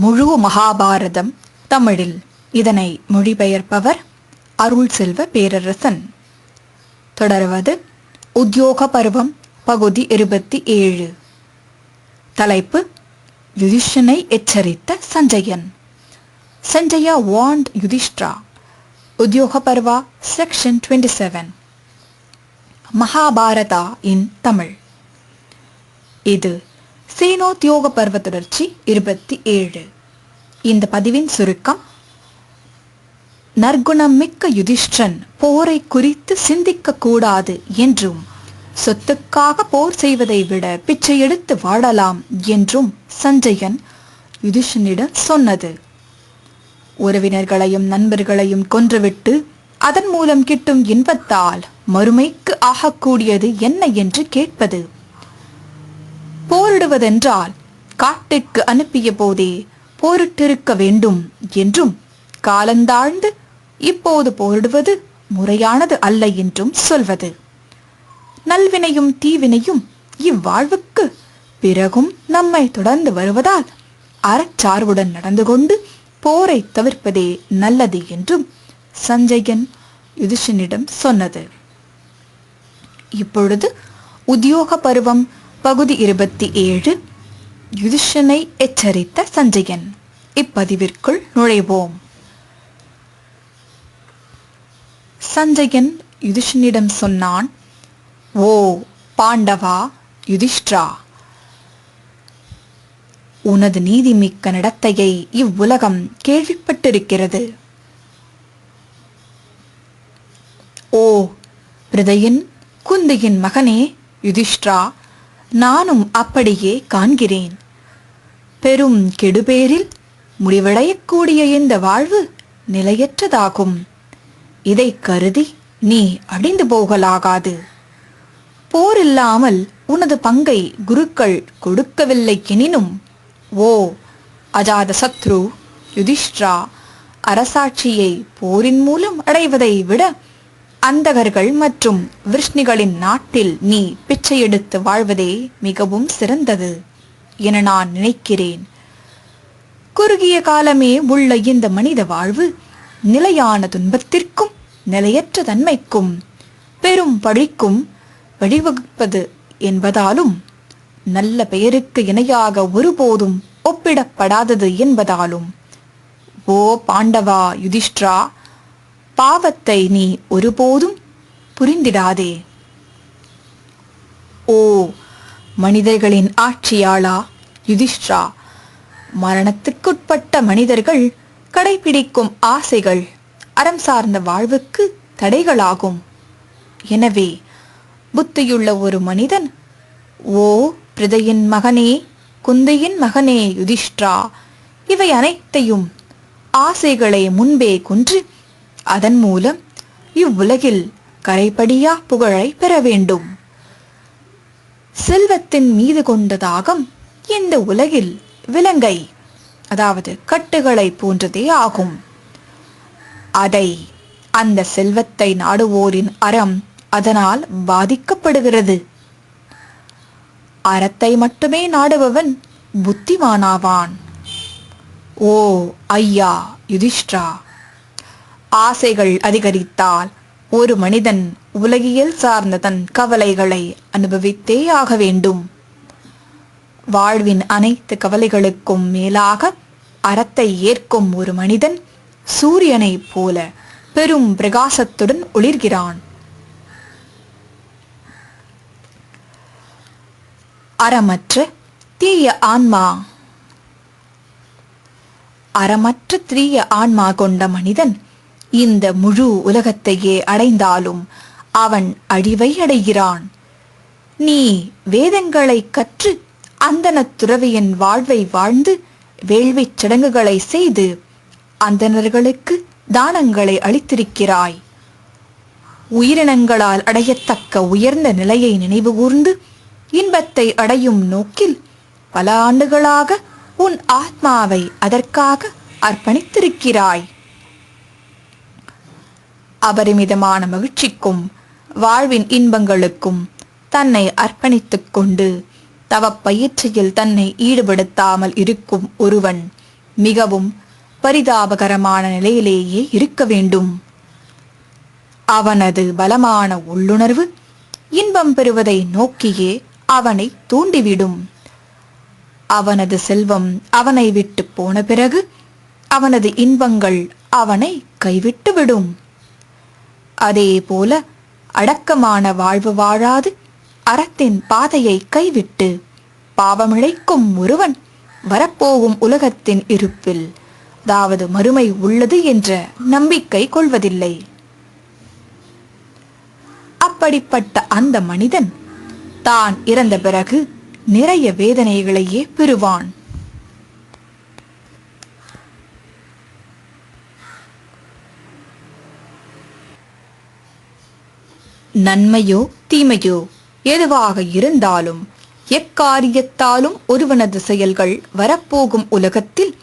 முழு மகாபாரதம் தமிழில். இதனை மொழிபெயர்ப்பவர் அருள் செல்வ பேரரசன். தொடர்வது உத்தியோக பருவம் பகுதி இருபத்தி ஏழு. தலைப்பு யுதிஷனை எச்சரித்த Sanjayan. Sanjaya want Yudhishthira. Udyoga Parva section twenty seven Mahabharata in Tamil. இது சேனோத்யோக பருவ தொடர்ச்சி இருபத்தி ஏழு. இந்த பதிவின் சுருக்கம் நற்குணம் மிக்க யுதிஷ்டன் போரை குறித்து சிந்திக்க கூடாது என்றும் சொத்துக்காக போர் செய்வதை விட பிச்சை எடுத்து வாழலாம் என்றும் சஞ்சயன் யுதிஷனிடம் சொன்னது. உறவினர்களையும் நண்பர்களையும் கொன்றுவிட்டு அதன் மூலம் கிட்டும் இன்பத்தால் மறுமைக்கு ஆகக்கூடியது என்ன என்று கேட்பது. போரிடுவதென்றால் காட்டுக்கு அனுப்பிய போதே போரிட்டிருக்க வேண்டும் என்றும் காலந்தாழ்ந்து இப்போது போரிடுவது முறையானது அல்ல என்றும் சொல்வது. நல்வினையும் தீவினையும் இவ்வாழ்வுக்கு பிறகும் நம்மை தொடர்ந்து வருவதால் அறச்சார்புடன் நடந்து கொண்டு போரை தவிர்ப்பதே நல்லது என்றும் சஞ்சயன் யுதிஷனிடம் சொன்னது. இப்பொழுது உத்தியோக பருவம் பகுதி இருபத்தி ஏழு. யுதிஷனை எச்சரித்த சஞ்சயன். இப்பதிவிற்குள் நுழைவோம். சஞ்சயன் யுதிஷனிடம் சொன்னான் ஓ பாண்டவா யுதிஷ்டிரா உனது நீதிமிக்க நடத்தையை இவ்வுலகம் கேள்விப்பட்டிருக்கிறது. ஓ பிரதையின் குந்தியின் மகனே யுதிஷ்டிரா நானும் அப்படியே காண்கிறேன். பெரும் கெடுபேரில் முடிவடையக்கூடிய இந்த வாழ்வு நிலையற்றதாகும். இதை கருதி நீ அடிந்து போகலாகாது. போர் இல்லாமல் உனது பங்கை குருக்கள் கொடுக்கவில்லை எனினும் ஓ அஜாத சத்ரு யுதிஷ்டிரா அரசாட்சியை போரின் மூலம் அடைவதை விட அந்தகர்கள் மற்றும் விஷ்ணிகளின் நாட்டில் நீ பிச்சை எடுத்து வாழ்வதே மிகவும் சிறந்தது என நான் நினைக்கிறேன். குறுகிய காலமே உள்ள இந்த மனித வாழ்வு நிலையான துன்பத்திற்கும் நிலையற்ற தன்மைக்கும் பெரும் பழிக்கும் வழிவகுப்பது என்பதாலும் நல்ல பெயருக்கு இணையாக ஒருபோதும் ஒப்பிடப்படாதது என்பதாலும். ஓ பாண்டவா யுதிஷ்டிரா பாவத்தை நீ ஒருபோதும் புரிந்திடாதே. ஓ மனிதர்களின் ஆட்சியாளா யுதிஷ்டிரா மரணத்துக்குட்பட்ட மனிதர்கள் கடைபிடிக்கும் ஆசைகள் அறம் சார்ந்த வாழ்வுக்கு தடைகளாகும். எனவே புத்தியுள்ள ஒரு மனிதன் ஓ பிரதையின் மகனே குந்தையின் மகனே யுதிஷ்டிரா இவை அனைத்தையும் ஆசைகளை முன்பே கொன்று அதன் மூலம் இவ்வுலகில் கரைபடியா புகழை பெற வேண்டும். செல்வத்தின் மீது கொண்ட தாகம் இந்த உலகில் விலங்கை அதாவது கட்டுகளை போன்றதே ஆகும். அதை அந்த செல்வத்தை நாடுவோரின் அறம் அதனால் பாதிக்கப்படுகிறது. அறத்தை மட்டுமே நாடுபவன் புத்திமானாவான். ஓ ஐயா யுதிஷ்டிரா! ஆசைகள் அதிகரித்தால் ஒரு மனிதன் உலகியல் சார்ந்த தன் கவலைகளை அனுபவித்தே ஆக வேண்டும். வாழ்வின் அனைத்து கவலைகளுக்கும் மேலாக அறத்தை ஏற்கும் ஒரு மனிதன் சூரியனைப் போல பெரும் பிரகாசத்துடன் ஒளிர்கிறான். அறமற்ற தீய ஆன்மா. அறமற்ற தீய ஆன்மா கொண்ட மனிதன் இந்த முழு உலகத்தையே அடைந்தாலும் அவன் அழிவை அடைகிறான். நீ வேதங்களை கற்று அந்தனத் துறவியின் வாழ்வை வாழ்ந்து வேள்விச் சடங்குகளை செய்து அந்தனர்களுக்கு தானங்களை அளித்திருக்கிறாய். உயிரினங்களால் அடையத்தக்க உயர்ந்த நிலையை நினைவுகூர்ந்து இன்பத்தை அடையும் நோக்கில் பல ஆண்டுகளாக உன் ஆத்மாவை அதற்காக அர்ப்பணித்திருக்கிறாய். அபரிமிதமான மகிழ்ச்சிக்கும் வாழ்வின் இன்பங்களுக்கும் தன்னை அர்ப்பணித்துக் கொண்டு தவப் பயிற்சியில் தன்னை ஈடுபடுத்தாமல் இருக்கும் ஒருவன் மிகவும் பரிதாபகரமான நிலையிலேயே இருக்க வேண்டும். அவனது பலமான உள்ளுணர்வு இன்பம் பெறுவதை நோக்கியே அவனை தூண்டிவிடும். அவனது செல்வம் அவனை விட்டு போன பிறகு அவனது இன்பங்கள் அவனை கைவிட்டுவிடும். அதே போல அடக்கமான வாழ்வு வாழாது. அறத்தின் பாதையை கைவிட்டு பாவமிழைக்கும் ஒருவன் வரப்போகும் உலகத்தின் இருப்பில். அதாவது மறுமை உள்ளது என்ற நம்பிக்கை கொள்வதில்லை. அப்படிப்பட்ட அந்த மனிதன் தான் இறந்த பிறகு நிறைய வேதனைகளையே பெறுவான். நன்மையோ தீமையோ எதுவாக இருந்தாலும் எக்காரியத்தாலும் ஒருவனது செயல்கள் வரப்போகும் உலகத்தில்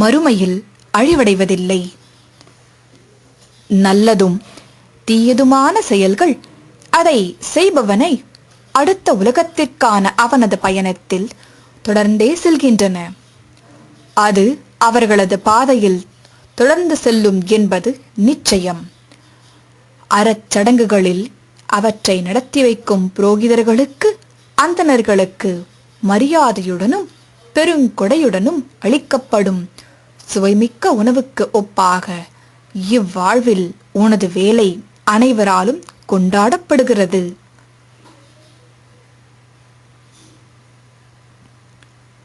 மறுமையில் அழிவடைவதில்லை. நல்லதும் தீயதுமான செயல்கள் அதை செய்பவனை அடுத்த உலகத்திற்கான அவனது பயணத்தில் தொடர்ந்தே செல்கின்றன. அது அவர்களது பாதையில் தொடர்ந்து செல்லும் என்பது நிச்சயம். அறச்சடங்குகளில் அவற்றை நடத்தி வைக்கும் புரோகிதர்களுக்கு அந்தணர்களுக்கு மரியாதையுடனும் பெருங்கொடையுடனும் அளிக்கப்படும் சுவைமிக்க உணவுக்கு ஒப்பாக இவ்வாழ்வில் உனது வேலை அனைவராலும் கொண்டாடப்படுகிறது.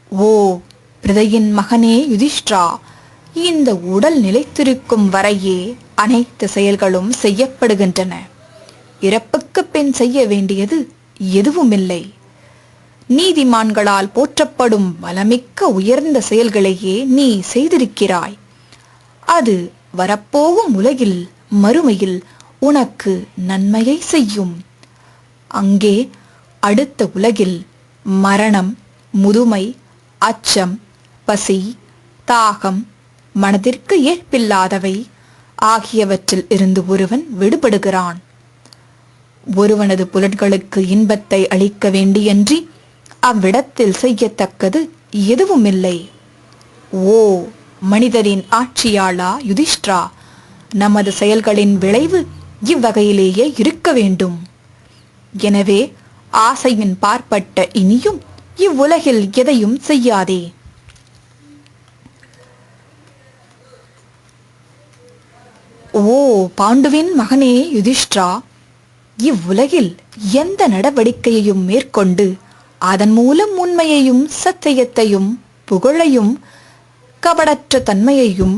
ஓ பிரதையின் மகனே யுதிஷ்டிரா இந்த உடல் நிலைத்திருக்கும் வரையே அனைத்து செயல்களும் செய்யப்படுகின்றன. இறப்பு பெண் பின் செய்ய வேண்டியது எதுவுமில்லை. நீதிமான்களால் போற்றப்படும் வளமிக்க உயர்ந்த செயல்களையே நீ செய்திருக்கிறாய். அது வரப்போகும் உலகில் மறுமையில் உனக்கு நன்மையை செய்யும். அங்கே அடுத்த உலகில் மரணம் முதுமை அச்சம் பசி தாகம் மனதிற்கு ஏற்பில்லாதவை ஆகியவற்றில் இருந்து ஒருவன் விடுபடுகிறான். ஒருவனது புலன்களுக்கு இன்பத்தை அளிக்க வேண்டியன்றி அவ்விடத்தில் செய்யத்தக்கது எதுவுமில்லை. ஓ மனிதரின் ஆட்சியாளா யுதிஷ்டிரா நமது செயல்களின் விளைவு இவ்வகையிலேயே இருக்க வேண்டும். எனவே ஆசையின் பார்ப்பட்ட இனியும் இவ்வுலகில் எதையும் செய்யாதே. ஓ பாண்டுவின் மகனே யுதிஷ்டிரா இவ்வுலகில் எந்த நடவடிக்கையையும் மேற்கொண்டு அதன் மூலம் உண்மையையும் சத்தியத்தையும் புகழையும் கபடற்ற தன்மையையும்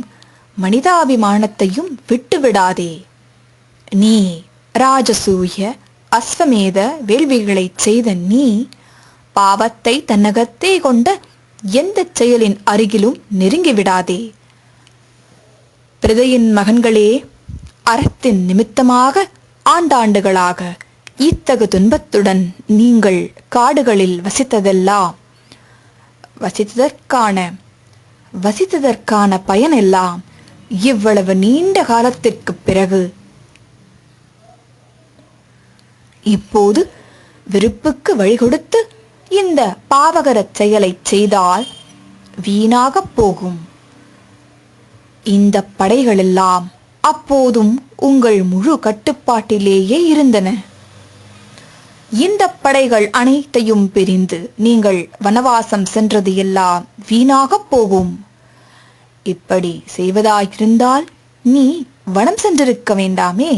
மனிதாபிமானத்தையும் விட்டுவிடாதே. நீ ராஜசூய அஸ்வமேத வேள்விகளைச் செய்த நீ பாவத்தை தன்னகத்தே கொண்ட எந்த செயலின் அருகிலும் நெருங்கிவிடாதே. பிரதையின் மகன்களே அறத்தின் நிமித்தமாக ஆண்டாண்டுகளாக இத்தகு துன்பத்துடன் நீங்கள் காடுகளில் வசித்ததெல்லாம் வசித்ததற்கான வசித்ததற்கான பயனெல்லாம் இவ்வளவு நீண்ட காலத்திற்கு பிறகு. இப்போது விருப்புக்கு வழிகொடுத்து இந்த பாவகரச் செயலை செய்தால் வீணாகப் போகும். இந்த படைகளெல்லாம் அப்போதும் உங்கள் முழு கட்டுப்பாட்டிலேயே இருந்தன. இந்த படைகள் அனைத்தையும் பிரிந்து நீங்கள் வனவாசம் சென்றது எல்லாம் வீணாகப் போகும். இப்படி செய்வதாயிருந்தால் நீ வனம் சென்றிருக்க வேண்டாமே.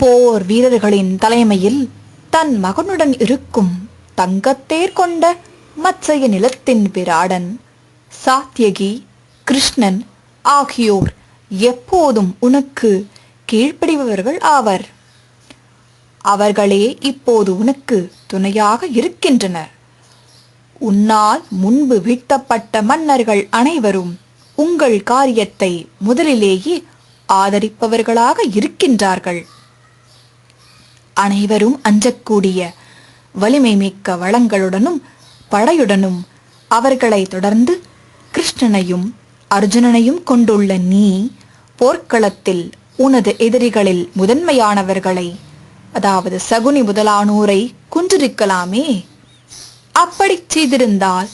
போர் வீரர்களின் தலைமையில் தன் மகனுடன் இருக்கும் தங்கத்தேர் கொண்ட மத்சய நிலத்தின் விராடன் சாத்தியகி கிருஷ்ணன் ஆகியோர் எப்போதும் உனக்கு கீழ்ப்படிபவர்கள் ஆவர். அவர்களே இப்போது உனக்கு துணையாக இருக்கின்றனர். உன்னால் முன்பு வீழ்த்தப்பட்ட மன்னர்கள் அனைவரும் உங்கள் காரியத்தை முதலிலேயே ஆதரிப்பவர்களாக இருக்கின்றார்கள். அனைவரும் அஞ்சக்கூடிய வலிமை மிக்க வளங்களுடனும் படையுடனும் அவர்களை தொடர்ந்து கிருஷ்ணனையும் அர்ஜுனனையும் கொண்டுள்ள நீ போர்க்களத்தில் உனது எதிரிகளில் முதன்மையானவர்களை அதாவது சகுனி முதலானோரை குன்றிருக்கலாமே. அப்படிச் செய்திருந்தால்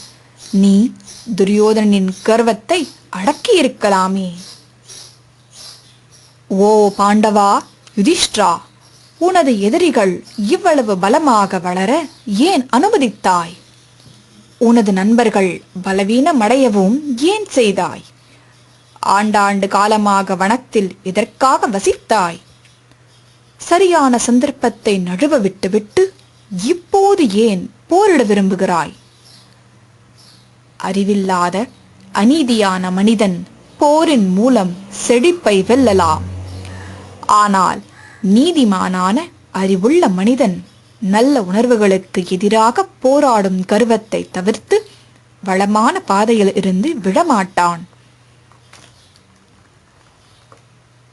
நீ துரியோதனின் கர்வத்தை அடக்கியிருக்கலாமே. ஓ பாண்டவா யுதிஷ்டிரா உனது எதிரிகள் இவ்வளவு பலமாக வளர ஏன் அனுமதித்தாய்? உனது நண்பர்கள் பலவீனமடையவும் ஏன் செய்தாய்? ஆண்டாண்டு காலமாக வனத்தில் எதற்காக வசித்தாய்? சரியான சந்தர்ப்பத்தை நழுவ விட்டுவிட்டு இப்போது ஏன் போரிட விரும்புகிறாய்? அறிவில்லாத அநீதியான மனிதன் போரின் மூலம் செழிப்பை வெல்லலாம். ஆனால் நீதிமானான அறிவுள்ள மனிதன் நல்ல உணர்வுகளுக்கு எதிராக போராடும் கர்வத்தை தவிர்த்து வளமான பாதையில் இருந்து விடமாட்டான்.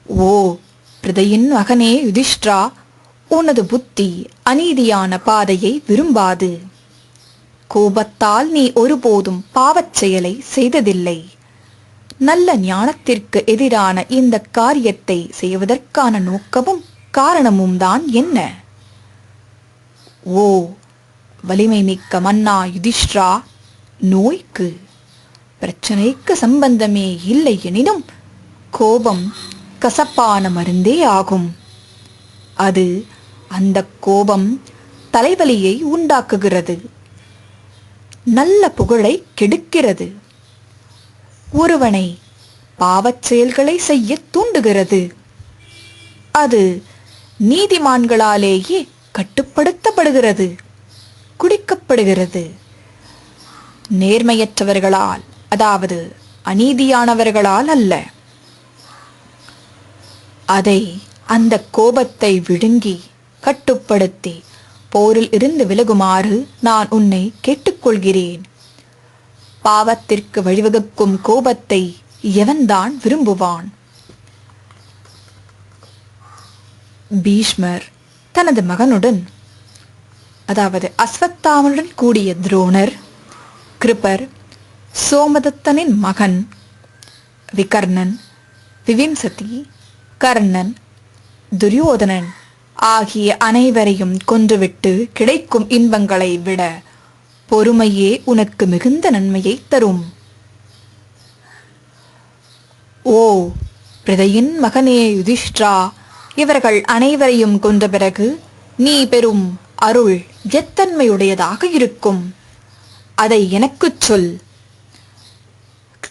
ஓ பிரதையின் மகனே யுதிஷ்டிரா உனது புத்தி அநீதியான பாதையை விரும்பாது. கோபத்தால் நீ ஒருபோதும் பாவச் செயலை செய்ததில்லை. நல்ல ஞானத்திற்கு எதிரான இந்த காரியத்தை செய்வதற்கான நோக்கமும் காரணமும் தான் என்ன? ஓ வலிமை மிக்க மன்னா யுதிஷ்டிரா நோய்க்கு பிரச்சனைக்கு சம்பந்தமே இல்லை எனினும் கோபம் கசப்பான மருந்தே ஆகும். அது அந்த கோபம் தலைவலியை உண்டாக்குகிறது. நல்ல புகழை கெடுக்கிறது. ஒருவனை பாவச் செயல்களை செய்ய தூண்டுகிறது. அது நீதிமான்களாலேயே கட்டுப்படுத்தப்படுகிறது குடிக்கப்படுகிறது. நேர்மையற்றவர்களால் அதாவது அநீதியானவர்களால் அல்ல. அதை அந்த கோபத்தை விழுங்கி கட்டுப்படுத்தி போரில் இருந்து விலகுமாறு நான் உன்னை கேட்டுக்கொள்கிறேன். பாவத்திற்கு வழிவகுக்கும் கோபத்தை எவன்தான் விரும்புவான்? பீஷ்மர் தனது மகனுடன் அதாவது அஸ்வத்தாமனுடன் கூடிய துரோணர் கிருபர் சோமதத்தனின் மகன் விகர்ணன் விவிம்சதி கர்ணன் துரியோதனன் ஆகிய அனைவரையும் கொன்றுவிட்டு கிடைக்கும் இன்பங்களை விட பொறுமையே உனக்கு மிகுந்த நன்மையை தரும். ஓ பிரதையின் மகனே யுதிஷ்டிரா இவர்கள் அனைவரையும் கொன்ற பிறகு நீ பெறும் அருள் எத்தன்மையுடையதாக இருக்கும். அதை எனக்குச் சொல்.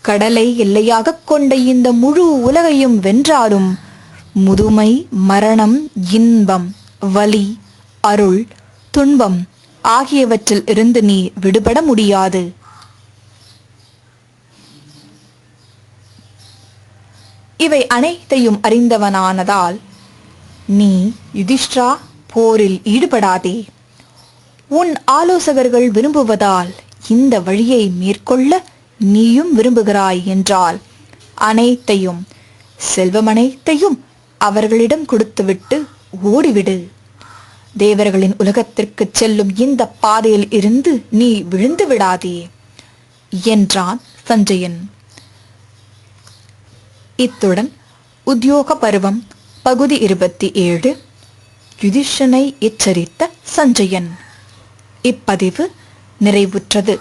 கடலை எல்லையாகக் கொண்ட இந்த முழு உலகையும் வென்றாலும் முதுமை மரணம் இன்பம் வலி அருள் துன்பம் ஆகியவற்றில் இருந்து நீ விடுபட முடியாது. இவை அனைத்தையும் அறிந்தவனானதால் நீ யுதிஷ்டிரா போரில் ஈடுபடாதே. உன் ஆலோசகர்கள் விரும்புவதால் இந்த வழியை மேற்கொள்ள நீயும் விரும்புகிறாய் என்றால் அனைத்தையும் செல்வம் அனைத்தையும் அவர்களிடம் கொடுத்துவிட்டு ஓடிவிடு. தேவர்களின் உலகத்திற்கு செல்லும் இந்த பாதையில் இருந்து நீ விழுந்து விடாதே என்றான் சஞ்சயன். இத்துடன் உத்தியோக பருவம் பகுதி இருபத்தி ஏழு. யுதிஷனை எச்சரித்த சஞ்சயன். இப்பதிவு நிறைவுற்றது.